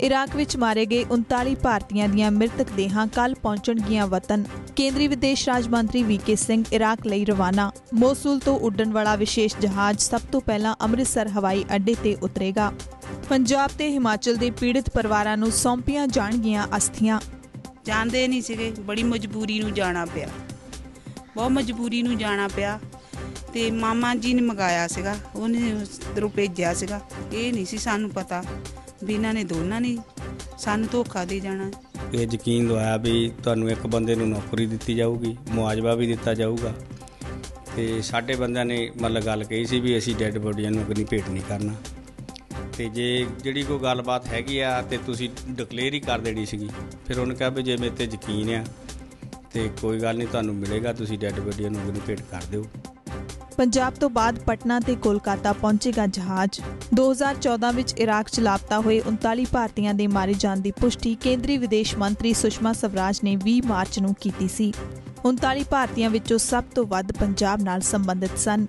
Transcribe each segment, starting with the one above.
Iraq ਵਿੱਚ ਮਾਰੇ ਗਏ 39 ਭਾਰਤੀਆਂ ਦੀਆਂ ਮ੍ਰਿਤਕ ਦੇਹਾਂ ਕੱਲ ਪਹੁੰਚਣਗੀਆਂ ਵਤਨ। ਕੇਂਦਰੀ ਵਿਦੇਸ਼ ਰਾਜ ਮੰਤਰੀ ਵੀਕੇ ਸਿੰਘ ਇਰਾਕ ਲਈ ਰਵਾਨਾ। ਮੋਸੂਲ ਤੋਂ ਉੱਡਣ ਵਾਲਾ ਵਿਸ਼ੇਸ਼ ਜਹਾਜ਼ ਸਭ ਤੋਂ ਪਹਿਲਾਂ ਅੰਮ੍ਰਿਤਸਰ ਹਵਾਈ ਅੱਡੇ ਤੇ ਉਤਰੇਗਾ। ਪੰਜਾਬ ਤੇ ਹਿਮਾਚਲ ਦੇ ਪੀੜਤ ਪਰਿਵਾਰਾਂ ਨੂੰ ਸੌਂਪੀਆਂ ਜਾਣਗੀਆਂ ਅਸਥੀਆਂ। ਜਾਣਦੇ ਨਹੀਂ ਸੀਗੇ, ਬੜੀ ਮਜਬੂਰੀ ਨੂੰ ਜਾਣਾ ਪਿਆ। ਬਹੁਤ ਮਜਬੂਰੀ ਨੂੰ ਜਾਣਾ ਪਿਆ ਤੇ ਮਾਮਾ ਜੀ ਨੇ ਮੰਗਾਇਆ ਸੀਗਾ, ਉਹਨੇ ਉਧਰੋਂ ਭੇਜਿਆ ਸੀਗਾ। ਇਹ ਨਹੀਂ ਸੀ ਸਾਨੂੰ ਪਤਾ ਵੀ ਇਹਨਾਂ ਨੇ ਦੋਨਾਂ ਨੇ ਸਾਨੂੰ ਧੋਖਾ ਦੇ ਜਾਣਾ। ਇਹ ਯਕੀਨ ਦਵਾਇਆ ਵੀ ਤੁਹਾਨੂੰ ਇੱਕ ਬੰਦੇ ਨੂੰ ਨੌਕਰੀ ਦਿੱਤੀ ਜਾਊਗੀ, ਮੁਆਵਜ਼ਾ ਵੀ ਦਿੱਤਾ ਜਾਊਗਾ। ਤੇ ਸਾਡੇ ਬੰਦਿਆਂ ਨੇ ਮਤਲਬ ਗੱਲ ਕਹੀ ਸੀ ਵੀ ਅਸੀਂ ਡੈੱਡ ਬੋਡੀਆਂ ਨੂੰ ਅਗਨੀ ਭੇਟ ਨਹੀਂ ਕਰਨਾ। ਤੇ ਜੇ ਜਿਹੜੀ ਕੋਈ ਗੱਲਬਾਤ ਹੈਗੀ ਆ ਤੇ ਤੁਸੀਂ ਡਿਕਲੇਅਰ ਹੀ ਕਰ ਦੇਣੀ ਸੀਗੀ, ਫਿਰ ਉਹਨੇ ਕਿਹਾ ਵੀ ਜੇ ਮੇਰੇ ਤੇ ਯਕੀਨ ਆ ਤੇ ਕੋਈ ਗੱਲ ਨਹੀਂ, ਤੁਹਾਨੂੰ ਮਿਲੇਗਾ, ਤੁਸੀਂ ਡੈੱਡ ਬੋਡੀਆਂ ਨੂੰ ਅਗਨੀ ਭੇਟ ਕਰ ਦਿਓ। ਪੰਜਾਬ ਤੋਂ ਬਾਅਦ ਪਟਨਾ ਤੇ ਕੋਲਕਾਤਾ ਪਹੁੰਚੇਗਾ ਜਹਾਜ਼। 2014 ਵਿੱਚ ਇਰਾਕ 'ਚ ਲਾਪਤਾ ਹੋਏ 39 ਭਾਰਤੀਆਂ ਦੇ ਮਾਰੇ ਜਾਣ ਦੀ ਪੁਸ਼ਟੀ ਕੇਂਦਰੀ ਵਿਦੇਸ਼ ਮੰਤਰੀ ਸੁਸ਼ਮਾ ਸਵਰਾਜ ਨੇ 20 ਮਾਰਚ ਨੂੰ ਕੀਤੀ ਸੀ। 39 ਭਾਰਤੀਆਂ ਵਿੱਚੋਂ ਸਭ ਤੋਂ ਵੱਧ ਪੰਜਾਬ ਨਾਲ ਸੰਬੰਧਿਤ ਸਨ।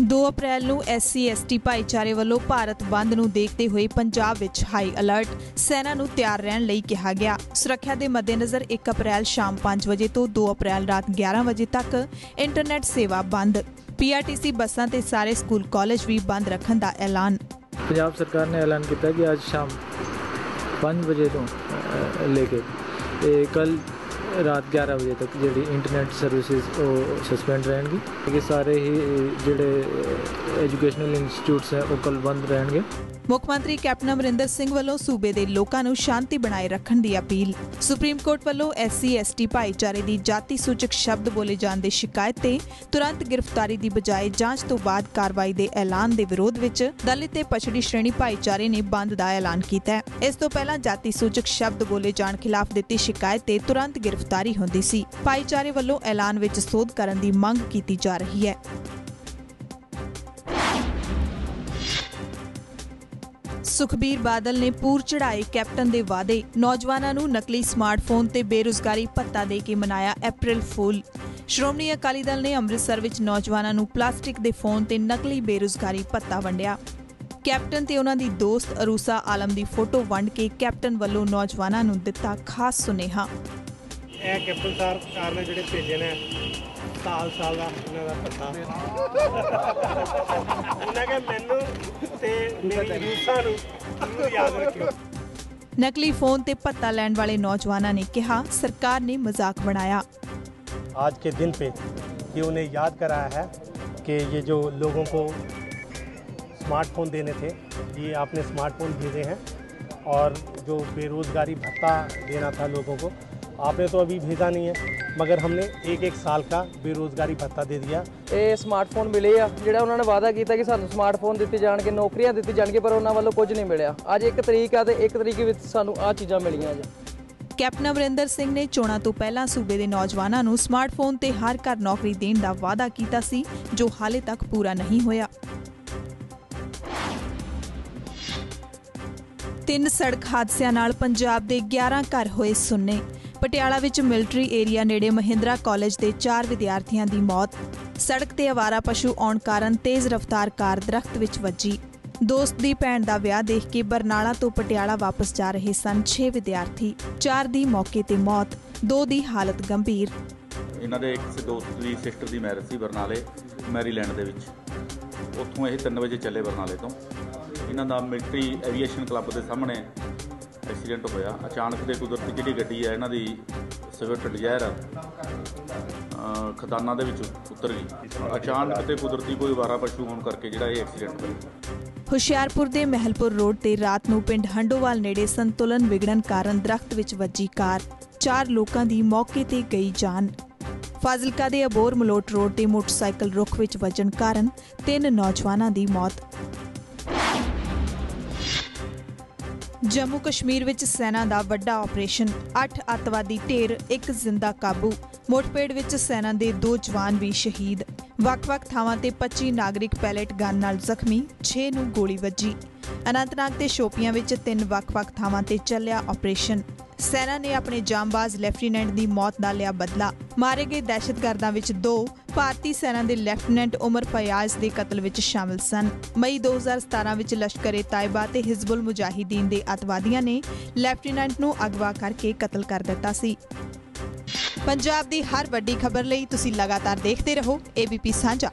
2 ਅਪ੍ਰੈਲ ਨੂੰ ਐਸਸੀ, ਐਸਟੀ ਭਾਈਚਾਰੇ ਵੱਲੋਂ ਭਾਰਤ ਬੰਦ ਨੂੰ ਦੇਖਦੇ ਹੋਏ ਪੰਜਾਬ ਵਿੱਚ ਹਾਈ ਅਲਰਟ, ਸੈਨਾ ਨੂੰ ਤਿਆਰ ਰਹਿਣ ਲਈ ਕਿਹਾ ਗਿਆ। ਸੁਰੱਖਿਆ ਦੇ ਮੱਦੇਨਜ਼ਰ 1 ਅਪ੍ਰੈਲ ਸ਼ਾਮ 5 ਵਜੇ ਤੋਂ 2 ਅਪ੍ਰੈਲ ਰਾਤ 11 ਵਜੇ ਤੱਕ ਇੰਟਰਨੈਟ ਸੇਵਾ ਬੰਦ। ਪੀਆਰਟੀਸੀ ਬੱਸਾਂ ਤੇ ਸਾਰੇ ਸਕੂਲ, ਕਾਲਜ ਵੀ ਬੰਦ ਰੱਖਣ ਦਾ ਐਲਾਨ। ਪੰਜਾਬ ਸਰਕਾਰ ਨੇ ਐਲਾਨ ਕੀਤਾ ਕਿ ਅੱਜ ਸ਼ਾਮ 5 ਵਜੇ ਤੋਂ ਲੈ ਕੇ ਤੇ ਕੱਲ ਰਾਤ 11 ਵਜੇ ਤੱਕ ਜਿਹੜੀ ਇੰਟਰਨੈਟ ਸਰਵਿਸਿਜ਼ ਉਹ ਸਸਪੈਂਡ ਰਹਿਣਗੀ। ਕਿ ਸਾਰੇ ਹੀ ਜਿਹੜੇ ਐਜੂਕੇਸ਼ਨਲ ਇੰਸਟੀਚਿਊਟਸ ਹੈ, ਉਹ ਕੱਲ ਬੰਦ ਰਹਿਣਗੇ। ਮੁੱਖ ਮੰਤਰੀ ਕੈਪਟਨ ਅਮਰਿੰਦਰ ਸਿੰਘ ਵੱਲੋਂ ਸੂਬੇ ਦੇ ਲੋਕਾਂ ਨੂੰ ਸ਼ਾਂਤੀ ਬਣਾਏ ਰੱਖਣ ਦੀ ਅਪੀਲ। ਸੁਪਰੀਮ ਕੋਰਟ ਵੱਲੋਂ ਐਸਸੀ, ਐਸਟੀ ਭਾਈਚਾਰੇ ਦੀ ਜਾਤੀ ਸੂਚਕ ਸ਼ਬਦ ਬੋਲੇ ਜਾਣ ਦੀ ਸ਼ਿਕਾਇਤ ਤੇ ਤੁਰੰਤ ਗ੍ਰਿਫਤਾਰੀ ਦੀ ਬਜਾਏ ਜਾਂਚ ਤੋਂ ਬਾਅਦ ਕਾਰਵਾਈ ਦੇ ਐਲਾਨ ਦੇ ਵਿਰੋਧ ਵਿੱਚ ਦਲਿਤ ਤੇ ਪਛੜੀ ਸ਼੍ਰੇਣੀ ਭਾਈਚਾਰੇ ਨੇ ਬੰਦ ਦਾ ਐਲਾਨ ਕੀਤਾ ਹੈ। ਇਸ ਤੋਂ ਪਹਿਲਾਂ ਜਾਤੀ ਸੂਚਕ ਸ਼ਬਦ ਬੋਲੇ ਜਾਣ ਖਿਲਾਫ ਦਿੱਤੀ ਸ਼ਿਕਾਇਤ ਤੇ ਤੁਰੰਤ ਗ੍ਰਿਫਤਾਰੀ ਹੁੰਦੀ ਸੀ। ਭਾਈਚਾਰੇ ਵੱਲੋਂ ਐਲਾਨ ਵਿੱਚ ਸੋਧ ਕਰਨ ਦੀ ਮੰਗ ਕੀਤੀ ਜਾ ਰਹੀ ਹੈ। ਸੁਖਬੀਰ ਬਾਦਲ ਨੇ ਪੂਰ ਚੜਾਏ ਕੈਪਟਨ ਦੇ ਵਾਅਦੇ, ਨੌਜਵਾਨਾਂ ਨੂੰ ਨਕਲੀ ਸਮਾਰਟਫੋਨ ਤੇ ਬੇਰੁਜ਼ਗਾਰੀ ਭੱਤਾ ਦੇ ਕੇ ਮਨਾਇਆ April ਫੂਲ ਸ਼੍ਰੋਮਣੀ ਅਕਾਲੀ ਦਲ ਨੇ ਅੰਮ੍ਰਿਤਸਰ ਵਿੱਚ ਨੌਜਵਾਨਾਂ ਨੂੰ ਪਲਾਸਟਿਕ ਦੇ ਫੋਨ ਤੇ ਨਕਲੀ ਬੇਰੁਜ਼ਗਾਰੀ ਭੱਤਾ ਵੰਡਿਆ। ਕੈਪਟਨ ਤੇ ਉਹਨਾਂ ਦੀ ਦੋਸਤ ਅਰੂਸਾ ਆਲਮ ਦੀ ਫੋਟੋ ਵੰਡ ਕੇ ਕੈਪਟਨ ਵੱਲੋਂ ਨੌਜਵਾਨਾਂ ਨੂੰ ਦਿੱਤਾ ਖਾਸ ਸੁਨੇਹਾ। ਇਹ ਕੈਪਟਨ ਸਰਕਾਰ ਨੇ ਜਿਹੜੇ ਭੇਜੇ ਨੇ ਸਾਲ ਸਾਲ ਦਾ ਇਹਨਾਂ ਦਾ ਪੱਤਾ ਉਹਨਾਂ ਕੇ ਮੈਨੂੰ ਤੇ ਮੇਰੀ ਰੂਸਾਂ ਨੂੰ ਜ਼ਰੂਰ ਯਾਦ ਰੱਖਿਓ ਨਕਲੀ ਫੋਨ ਤੇ ਭੱਤਾ ਲੈਣ ਵਾਲੇ ਨੌਜਵਾਨਾਂ ਨੇ ਕਿਹਾ ਸਰਕਾਰ ਨੇ ਮਜ਼ਾਕ ਬਣਾਇਆ आज के दिन पे ये उन्हें याद कराया है कि ये जो लोगों को स्मार्टफोन देने थे ये आपने स्मार्टफोन भेजे हैं और जो बेरोज़गारी भत्ता देना था लोगों को आपने तो अभी भेजा नहीं है मगर हमने एक एक साल का बेरोज़गारी भत्ता दे दिया ਇਹ ਸਮਾਰਟਫੋਨ ਮਿਲੇ ਆ ਜਿਹੜਾ ਉਹਨਾਂ ਨੇ ਵਾਅਦਾ ਕੀਤਾ ਕਿ ਸਾਨੂੰ ਸਮਾਰਟਫੋਨ ਦਿੱਤੇ ਜਾਣਗੇ ਨੌਕਰੀਆਂ ਦਿੱਤੀ ਜਾਣਗੇ ਪਰ ਉਹਨਾਂ ਵੱਲੋਂ ਕੁਝ ਨਹੀਂ ਮਿਲਿਆ ਅੱਜ ਇੱਕ ਤਰੀਕ ਆ ਤੇ ਇੱਕ ਤਰੀਕ ਵਿੱਚ ਸਾਨੂੰ ਆ ਚੀਜ਼ਾਂ ਮਿਲੀਆਂ ਅੱਜ ਕੈਪਟਨ ਅਮਰਿੰਦਰ ਸਿੰਘ ਨੇ ਚੋਣਾਂ ਤੋਂ ਪਹਿਲਾਂ ਸੂਬੇ ਦੇ ਨੌਜਵਾਨਾਂ ਨੂੰ ਸਮਾਰਟਫੋਨ ਤੇ ਹਰ ਘਰ ਨੌਕਰੀ ਦੇਣ ਦਾ ਵਾਅਦਾ ਕੀਤਾ ਸੀ ਜੋ ਹਾਲੇ ਤੱਕ ਪੂਰਾ ਨਹੀਂ ਹੋਇਆ ਤਿੰਨ ਸੜਕ ਹਾਦਸਿਆਂ ਨਾਲ ਪੰਜਾਬ ਦੇ 11 ਘਰ ਹੋਏ ਸੁੰਨੇ ਪਟਿਆਲਾ ਵਿੱਚ ਮਿਲਟਰੀ ਏਰੀਆ ਨੇੜੇ ਮਹਿੰਦਰਾ ਕਾਲਜ ਦੇ 4 ਵਿਦਿਆਰਥੀਆਂ ਦੀ ਮੌਤ। ਸੜਕ ਤੇ ਆਵਾਰਾ ਪਸ਼ੂ ਆਉਣ ਕਾਰਨ ਤੇਜ਼ ਰਫ਼ਤਾਰ ਕਾਰ ਦਰਖਤ ਵਿੱਚ ਵੱਜੀ। ਦੋਸਤ ਦੀ ਭੈਣ ਦਾ ਵਿਆਹ ਦੇਖ ਕੇ ਬਰਨਾਲਾ ਤੋਂ ਪਟਿਆਲਾ ਵਾਪਸ ਜਾ ਰਹੇ ਸਨ 6 ਵਿਦਿਆਰਥੀ। 4 ਦੀ ਮੌਕੇ ਤੇ ਮੌਤ 2 ਦੀ ਹਾਲਤ ਗੰਭੀਰ। ਇਹਨਾਂ ਦੇ ਇੱਕ ਦੋਸਤ ਦੀ ਸਿਸਟਰ ਦੀ ਮੈਰਿਜ ਸੀ ਬਰਨਾਲੇ, ਮੈਰੀਲੈਂਡ ਦੇ ਵਿੱਚ। ਉੱਥੋਂ ਇਹ 3 ਵਜੇ ਚੱਲੇ ਬਰਨਾਲੇ ਤੋਂ। ਇਹਨਾਂ ਦਾ ਮਿਲਟਰੀ ਐਵੀਏਸ਼ਨ ਕਲੱਬ ਦੇ ਸਾਹਮਣੇ ਐਕਸੀਡੈਂਟ ਹੋਇਆ। ਅਚਾਨਕ ਦੇ ਕੁਦਰਤੀ ਜਿਹੜੀ ਗੱਡੀ ਹੈ, ਇਹਨਾਂ ਦੀ ਸਵਿਫਟ ਡਿਜ਼ਾਇਰ ਅਹ ਦੇ ਵਿੱਚ ਉਤਰ ਗਈ। ਅਚਾਨਕ ਤੇ ਕੁਦਰਤੀ ਕੋਈ ਵਾਰਾ ਪਸ਼ੂ ਹੋਣ ਕਰਕੇ ਜਿਹੜਾ ਇਹ ਐਕਸੀਡੈਂਟ ਹੋਇਆ। ਹੁਸ਼ਿਆਰਪੁਰ ਦੇ ਮਹਿਲਪੁਰ ਰੋਡ ਤੇ ਰਾਤ ਨੂੰ ਪਿੰਡ ਹੰਡੋਵਾਲ ਨੇੜੇ ਸੰਤੁਲਨ ਵਿਗੜਨ ਕਾਰਨ ਦਰਖਤ ਵਿੱਚ ਵੱਜੀ ਕਾਰ। ਚਾਰ ਲੋਕਾਂ ਦੀ ਮੌਕੇ ਤੇ ਗਈ ਜਾਨ। ਫਾਜ਼ਿਲਕਾ ਦੇ ਅਬੋਰ ਮਲੋਟ ਰੋਡ ਤੇ ਮੋਟਰਸਾਈਕਲ ਰੁੱਖ ਵਿੱਚ ਵੱਜਣ ਕਾਰਨ ਤਿੰਨ ਨੌਜਵਾਨਾਂ ਦੀ ਮੌਤ। ਜੰਮੂ ਕਸ਼ਮੀਰ ਵਿੱਚ ਸੈਨਾ ਦਾ ਵੱਡਾ ਆਪਰੇਸ਼ਨ 8 ਅੱਤਵਾਦੀ ਢੇਰ, ਇੱਕ ਜ਼ਿੰਦਾ ਕਾਬੂ। ਮੋਟਪੇੜ ਵਿੱਚ ਸੈਨਾ ਦੇ ਦੋ ਜਵਾਨ ਵੀ ਸ਼ਹੀਦ। ਵੱਖ-ਵੱਖ ਥਾਵਾਂ ਤੇ 25 ਨਾਗਰਿਕ ਪੈਲੇਟ ਗਨ ਨਾਲ ਜ਼ਖਮੀ 6 ਨੂੰ ਗੋਲੀ ਵੱਜੀ। ਅਨੰਤਨਾਗ ਤੇ ਸ਼ੋਪੀਆਂ ਵਿੱਚ ਤਿੰਨ ਵੱਖ-ਵੱਖ ਥਾਵਾਂ ਤੇ ਚੱਲਿਆ ਆਪਰੇਸ਼ਨ। ਸੈਨਾ ਨੇ ਆਪਣੇ ਜਾਮਬਾਜ਼ ਲੈਫਟੀਨੈਂਟ ਦੀ ਮੌਤ ਦਾ ਲਿਆ ਬਦਲਾ। ਮਾਰੇ ਗਏ ਦਹਿਸ਼ਤਗਰਦਾਂ ਵਿੱਚ ਦੋ ਭਾਰਤੀ ਸੈਨਾ ਦੇ ਲੈਫਟੀਨੈਂਟ ਉਮਰ ਫਯਾਜ਼ ਦੇ ਕਤਲ ਵਿੱਚ ਸ਼ਾਮਲ ਸਨ। ਮਈ 2017 ਵਿੱਚ ਲਸ਼ਕਰੇ ਤਾਇਬਾ ਤੇ ਹਿਜ਼ਬੁਲ ਮੁਜਾਹਿਦੀਨ ਦੇ ਅਤਵਾਦੀਆਂ ਨੇ ਲੈਫਟੀਨੈਂਟ ਨੂੰ ਅਗਵਾ ਕਰਕੇ ਕਤਲ ਕਰ ਦਿੱਤਾ ਸੀ। ਪੰਜਾਬ ਦੀ ਹਰ ਵੱਡੀ ਖਬਰ ਲਈ ਤੁਸੀਂ ਲਗਾਤਾਰ ਦੇਖਦੇ ਰਹੋ ABP ਸਾਂਝਾ।